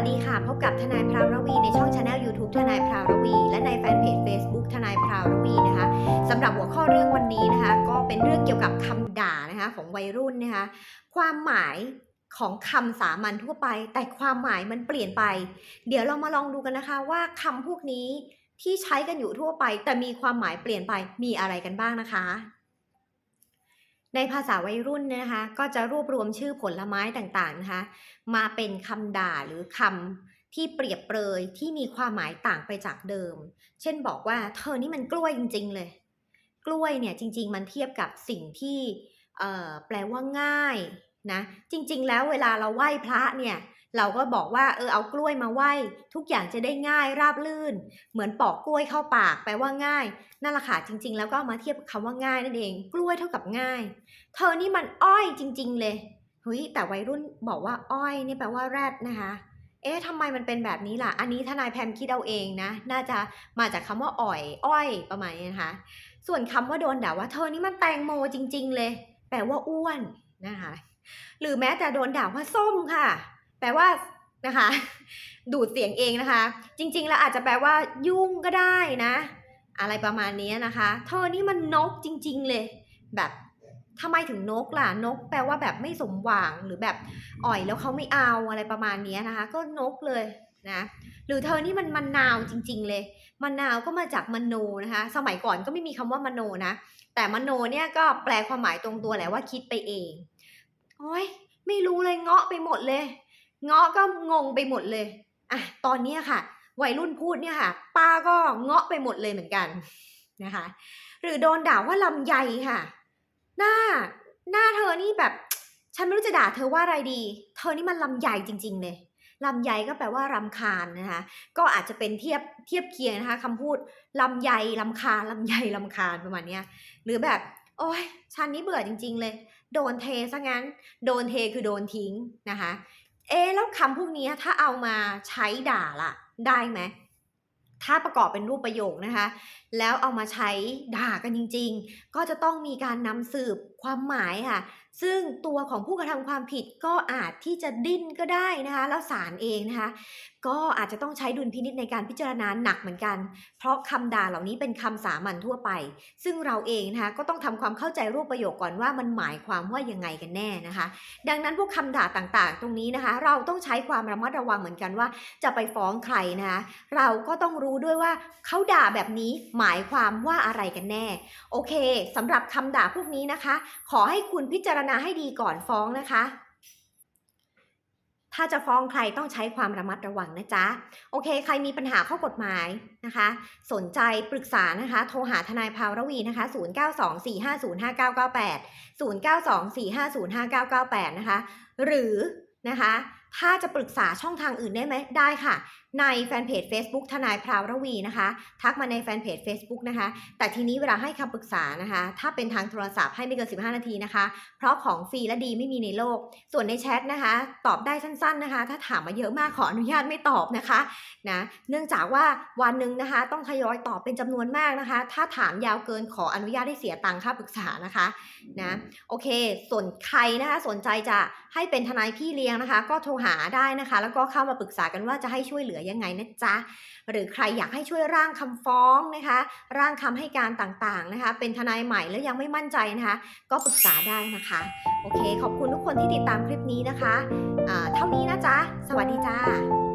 วัสดีค่ะ พบกับทนายพราวรวีในช่องช anel YouTube ทนายพราวรวี และในแฟนเพจ Facebook ทนายพราวรวีนะคะสำหรับหัวข้อเรื่องวันนี้นะคะ ก็เป็นเรื่องเกี่ยวกับคำด่านะคะของวัยรุ่นนะคะความหมายของคำสามัญทั่วไป แต่ความหมายมันเปลี่ยนไป เดี๋ยวเรามาลองดูกันนะคะว่าคำพวกนี้ที่ใช้กันอยู่ทั่วไป แต่มีความหมายเปลี่ยนไปมีอะไรกันบ้างนะคะ ในภาษาวัยรุ่นนะคะก็จะรวบรวมชื่อผลไม้ต่างๆนะคะมาเป็นคำด่าหรือคำที่เปรียบเปรยที่มีความหมายต่างไปจากเดิม เช่นบอกว่าเธอนี่มันกล้วยจริง ๆ เลย กล้วยเนี่ยจริง ๆ มันเทียบกับสิ่งที่แปลว่าง่ายนะจริง ๆ แล้วเวลาเราไหว้พระเนี่ย เราก็บอกว่าเออเอากล้วยมาไหว้ทุกอย่างจะได้ง่ายราบลื่น เหมือนปอกกล้วยเข้าปากแปลว่าง่ายนั่นแหละค่ะจริง ๆ แล้วก็มาเทียบกับคำว่าง่ายนั่นเอง กล้วยเท่ากับง่าย เธอนี่มันอ้อยจริง ๆ เลยเฮ้ยแต่วัยรุ่นบอกว่าอ้อยนี่แปลว่าแรดนะคะ เอ๊ะทำไมมันเป็นแบบนี้ล่ะ อันนี้ทนายแพมคิดเอาเองนะ น่าจะมาจากคำว่าอ่อย อ้อยประมาณนี้นะคะ ส่วนคำว่าโดนด่าว่าเธอนี่มันแตงโมจริง ๆ เลย แปลว่าอ้วนนะคะ หรือแม้แต่โดนด่าว่าส้มค่ะ แปลว่านะคะ ดูดเสียงเองนะคะ จริงๆ แล้วอาจจะแปลว่า ยุ่งก็ได้นะ อะไรประมาณนี้นะคะเธอนี่มันนกจริง ๆ เลย แบบทำไมถึงนกล่ะนก แปลว่าแบบไม่สมหวังหรือแบบอ่อยแล้วเขาไม่เอาอะไรประมาณนี้นะคะ ก็นกเลยนะหรือเธอนี่มันมันนาวจริง ๆ เลยมันนาวก็มาจากมโนนะคะ สมัยก่อนก็ไม่มีคำว่ามโนนะ แต่มโนเนี่ยก็แปลความหมายตรงตัวแหละว่าคิดไปเอง โอ้ยไม่รู้เลยเงาะไปหมดเลย เงาะก็งงไปหมดเลยอะตอนนี้ค่ะ วัยรุ่นพูดเนี่ยค่ะ ป้าก็เงาะไปหมดเลยเหมือนกันนะคะ หรือโดนด่าว่าลำไยค่ะ หน้าหน้าเธอนี่แบบ ฉันไม่รู้จะด่าเธอว่าอะไรดี เธอนี่มันลำไยจริง ๆ เลยลำไยก็แปลว่ารำคาญนะคะ ก็อาจจะเป็นเทียบเทียบเคียงนะคะคำพูดลำไยลำคาญลำไยลำคาญประมาณเนี้ยหรือแบบ โอ้ยฉันนี่เบื่อจริง ๆ เลย โดนเทซะงั้น โดนเทคือโดนทิ้งนะคะ เอ๊ะแล้วคำพวกนี้ถ้าเอามาใช้ด่าล่ะ ได้ไหม ถ้าประกอบเป็นรูปประโยคนะคะ แล้วเอามาใช้ด่ากันจริง ๆ ก็จะต้องมีการนำสืบความหมายค่ะ ซึ่งตัวของผู้กระทำความผิดก็อาจที่จะดิ้นก็ได้นะคะ แล้วศาลเองนะคะ ก็อาจจะต้องใช้ดุลพินิษในการพิจารณาหนักเหมือนกัน เพราะคำด่าเหล่านี้เป็นคำสามัญทั่วไป ซึ่งเราเองนะคะก็ต้องทำความเข้าใจรูปประโยคก่อนว่ามันหมายความว่ายังไงกันแน่นะคะ ดังนั้นพวกคำด่าต่างๆ ตรงนี้นะคะ เราต้องใช้ความระมัดระวังเหมือนกันว่า จะไปฟ้องใครนะคะ เราก็ต้องรู้ด้วยว่าเขาด่าแบบนี้หมายความว่าอะไรกันแน่ โอเคสำหรับคำด่าพวกนี้นะคะ ขอให้คุณพิจารณาให้ดีก่อนฟ้องนะคะ ถ้าจะฟ้องใครต้องใช้ความระมัดระวังนะจ๊ะ โอเค ใครมีปัญหาข้อกฎหมายนะคะ สนใจปรึกษานะคะ โทรหาทนายภาวรวีนะคะ 0924505998 0924505998 นะคะ หรือนะคะ ถ้าจะปรึกษาช่องทางอื่นได้ไหมได้ค่ะ ในแฟนเพจ Facebook ทนายพราวรวีนะคะ ทักมาในแฟนเพจ Facebook นะคะ แต่ทีนี้เวลาให้คำปรึกษานะคะ ถ้าเป็นทางโทรศัพท์ให้ไม่เกิน 15 นาทีนะคะ เพราะของฟรีและดีไม่มีในโลก ส่วนในแชทนะคะ ตอบได้สั้นๆนะคะ ถ้าถามมาเยอะมากขออนุญาตไม่ตอบนะคะนะเนื่องจากว่าวันหนึ่งนะคะต้องทยอยตอบเป็นจำนวนมากนะคะ ถ้าถามยาวเกินขออนุญาตให้เสียตังค่าปรึกษานะคะนะโอเค ส่วนใครนะคะสนใจจะให้เป็นทนายพี่เลี้ยงนะคะ ก็โทรหาได้นะคะ แล้วก็เข้ามาปรึกษากันว่าจะให้ช่วยเหลือยังไงนะจ๊ะ หรือใครอยากให้ช่วยร่างคำฟ้องนะคะ ร่างคำให้การต่างๆนะคะ เป็นทนายใหม่แล้วยังไม่มั่นใจนะคะ ก็ปรึกษาได้นะคะ โอเค ขอบคุณทุกคนที่ติดตามคลิปนี้นะคะอ่าเท่านี้นะจ๊ะ สวัสดีจ้า